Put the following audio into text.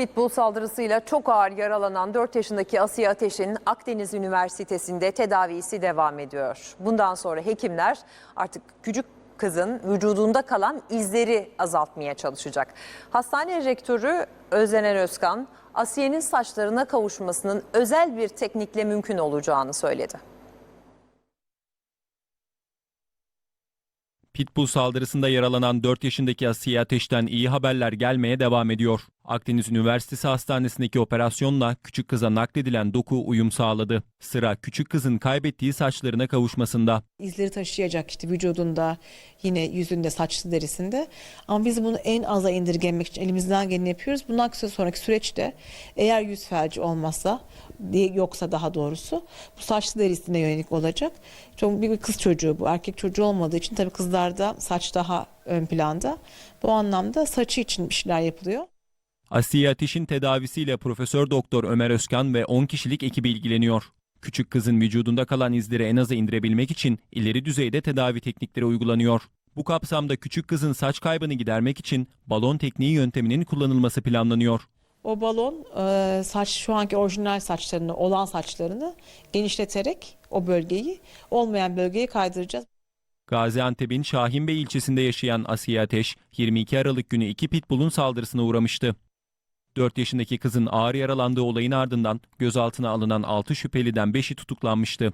Pitbull saldırısıyla çok ağır yaralanan 4 yaşındaki Asiye Ateş'in Akdeniz Üniversitesi'nde tedavisi devam ediyor. Bundan sonra hekimler artık küçük kızın vücudunda kalan izleri azaltmaya çalışacak. Hastane rektörü Özdener Özkan, Asiye'nin saçlarına kavuşmasının özel bir teknikle mümkün olacağını söyledi. Pitbull saldırısında yaralanan 4 yaşındaki Asiye Ateş'ten iyi haberler gelmeye devam ediyor. Akdeniz Üniversitesi Hastanesi'ndeki operasyonla küçük kıza nakledilen doku uyum sağladı. Sıra küçük kızın kaybettiği saçlarına kavuşmasında. izleri taşıyacak işte vücudunda yine yüzünde saçlı derisinde ama biz bunu en aza indirgemek için elimizden geleni yapıyoruz. Bundan sonraki süreçte eğer yüz felci olmazsa yoksa daha doğrusu bu saçlı derisine yönelik olacak. Çok bir kız çocuğu bu erkek çocuğu olmadığı için tabii kızlarda saç daha ön planda. Bu anlamda saçı için bir şeyler yapılıyor. Asiye Ateş'in tedavisiyle Profesör Doktor Ömer Özkan ve 10 kişilik ekibi ilgileniyor. Küçük kızın vücudunda kalan izleri en aza indirebilmek için ileri düzeyde tedavi teknikleri uygulanıyor. Bu kapsamda küçük kızın saç kaybını gidermek için balon tekniği yönteminin kullanılması planlanıyor. O balon e, saç şu anki orijinal saçlarını olan saçlarını genişleterek o bölgeyi olmayan bölgeyi kaydıracağız. Gaziantep'in Şahinbey ilçesinde yaşayan Asiye Ateş, 22 Aralık günü iki pitbull'un saldırısına uğramıştı. 4 yaşındaki kızın ağır yaralandığı olayın ardından gözaltına alınan 6 şüpheliden 5'i tutuklanmıştı.